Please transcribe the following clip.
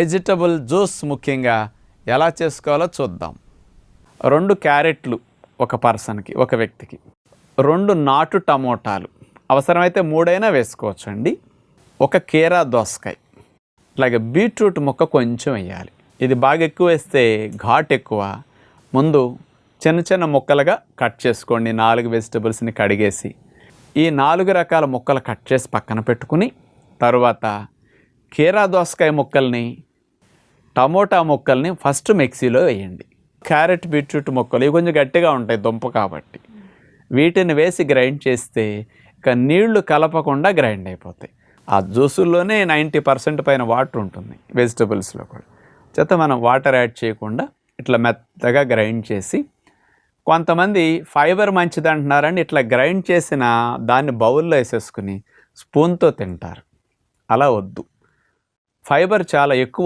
Vegetable juice ముఖ్యంగా ఎలా చేసుకోవాలో చూద్దాం. రెండు క్యారెట్లు ఒక పర్సన్కి ఒక వ్యక్తికి. రెండు నాటు టమోటాలు. అవసరమైతే మూడైనా వేసుకోవచ్చు అండి ఒక కీరా దోసకాయ. అలాగే బీట్రూట్ ముక్క కొంచెం వేయాలి. ఇది బాగా ఎక్కువ వేస్తే ఘాట్ ఎక్కువ. ముందు చిన్న చిన్న ముక్కలుగా కట్ చేసుకోండి. నాలుగు వెజిటబుల్స్ని కడిగేసి ఈ నాలుగు రకాల ముక్కలు కట్ చేసి పక్కన పెట్టుకుని తరువాత కీరా దోసకాయ ముక్కల్ని టమోటా ముక్కల్ని ఫస్ట్ మిక్సీలో వేయండి. క్యారెట్ బీట్రూట్ ముక్కలు ఇవి కొంచెం గట్టిగా ఉంటాయి దుంప కాబట్టి. వీటిని వేసి గ్రైండ్ చేస్తే ఇక నీళ్ళు కలపకుండా గ్రైండ్ అయిపోతాయి. ఆ జ్యూసుల్లోనే నైంటీ పర్సెంట్ పైన వాటర్ ఉంటుంది వెజిటబుల్స్లో కూడా. చేత మనం వాటర్ యాడ్ చేయకుండా ఇట్లా మెత్తగా గ్రైండ్ చేసి కొంతమంది ఫైబర్ మంచిది అంటున్నారని ఇట్లా గ్రైండ్ చేసిన దాన్ని బౌల్లో వేసేసుకుని స్పూన్తో తింటారు. అలా వద్దు. ఫైబర్ చాలా ఎక్కువ